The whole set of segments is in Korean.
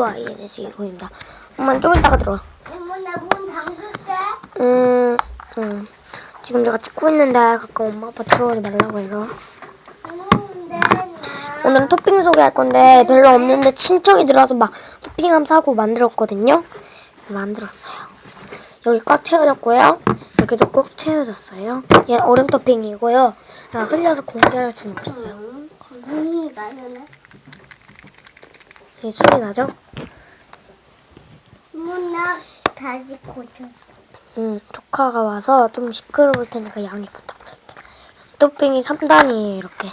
우와 얘네 지금입니다. 엄마 좀 이따가 들어와. 엄마 나문 잠글게. 음, 음. 지금 내가 찍고 있는데 가끔 엄마 아빠 들어오지 말라고 해서 오늘은 토핑 소개할 건데 별로 없는데 친척이 들어와서 막 토핑함 사고 만들었거든요. 만들었어요. 여기 꽉 채워졌고요. 여기도 꽉 채워졌어요. 얘 얼음 토핑이고요. 아, 흘려서 공개할 수는 없어요. 눈이 나는 이 소리 나죠? 문나 다시 고쳐. 음, 조카가 와서 좀 시끄러울 테니까 양해 부탁드릴게요. 토핑이 3단이에요, 이렇게.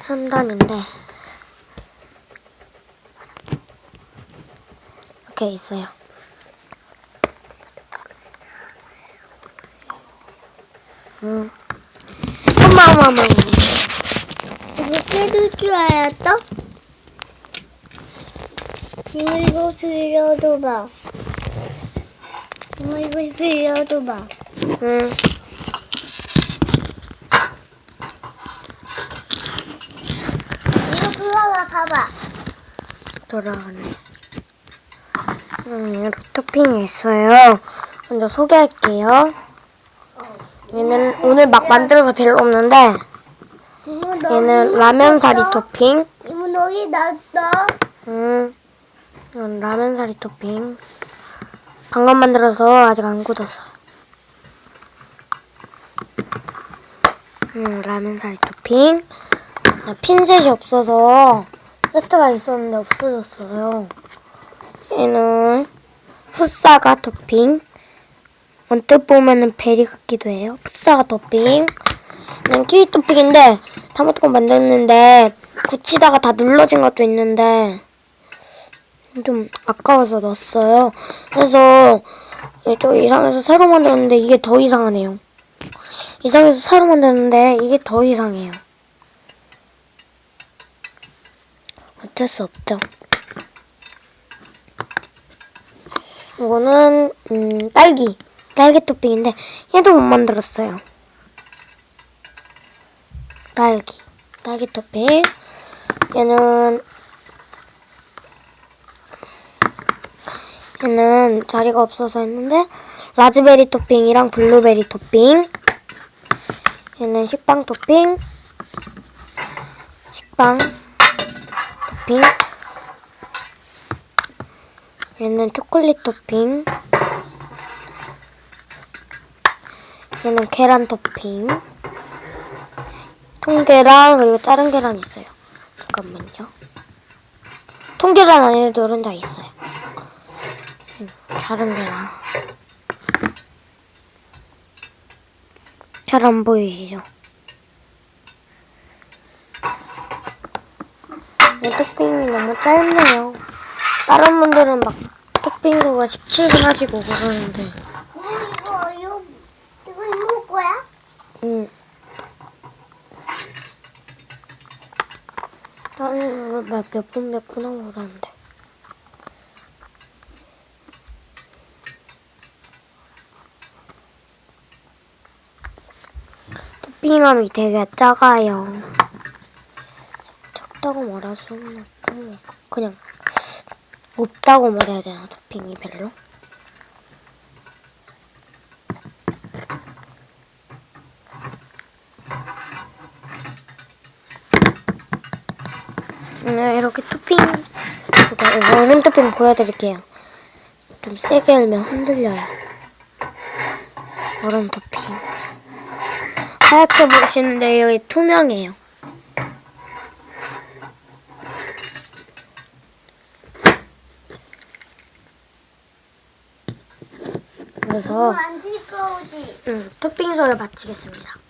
3단인데. 이렇게 있어요. 음. 엄마, 엄마, 엄마. 이거 뜯을 줄 알았어? 이거 빌려도 봐. 엄마 이거 빌려도 봐. 음. 이거 불러봐 봐봐. 돌아가네. 음, 이렇게 토핑이 있어요. 먼저 소개할게요. 얘는 오늘 막 만들어서 별로 없는데, 얘는 라면 사리 토핑. 이모 너기 났어. 음, 이건 라면 사리 토핑. 방금 만들어서 아직 안 굳었어요. 음, 라면 사리 토핑. 아, 핀셋이 없어서 세트가 있었는데 없어졌어요. 얘는 풋사과 토핑. 언뜻 보면은 베리 같기도 해요. 풋사과 토핑. 얘는 키위 토핑인데 다무토건 만들었는데 굳히다가 다 눌러진 것도 있는데 좀 아까워서 넣었어요. 그래서 저 이상해서 새로 만들었는데 이게 더 이상하네요. 이상해서 새로 만들었는데 이게 더 이상해요. 어쩔 수 없죠. 이거는 음, 딸기 딸기 토핑인데 얘도 못 만들었어요. 딸기 딸기 토핑 얘는 얘는 자리가 없어서 했는데 라즈베리 토핑이랑 블루베리 토핑 얘는 식빵 토핑 식빵 토핑 얘는 초콜릿 토핑 얘는 계란 토핑 통계란 그리고 자른 계란 있어요. 잠깐만요. 통계란 안에 노른자 있어요 자른 계란 잘안 보이시죠? 이 토핑이 너무 짧네요. 다른 분들은 막 토핑 수가 17을 하시고 그러는데 이모 이거 이거 이거 이모 거야? 음. 다른 분은 몇분 몇분 하고 그러는데 토핑함이 되게 작아요. 작다고 말할 수는 없고 그냥 없다고 말해야 되나 토핑이 별로? 오늘 이렇게 토핑 얼음 토핑 보여드릴게요. 좀 세게 열면 흔들려요. 얼음 토핑. 하얗게 보이시는데 여기 투명해요. 그래서? 음, 토핑 소개 마치겠습니다. 끝.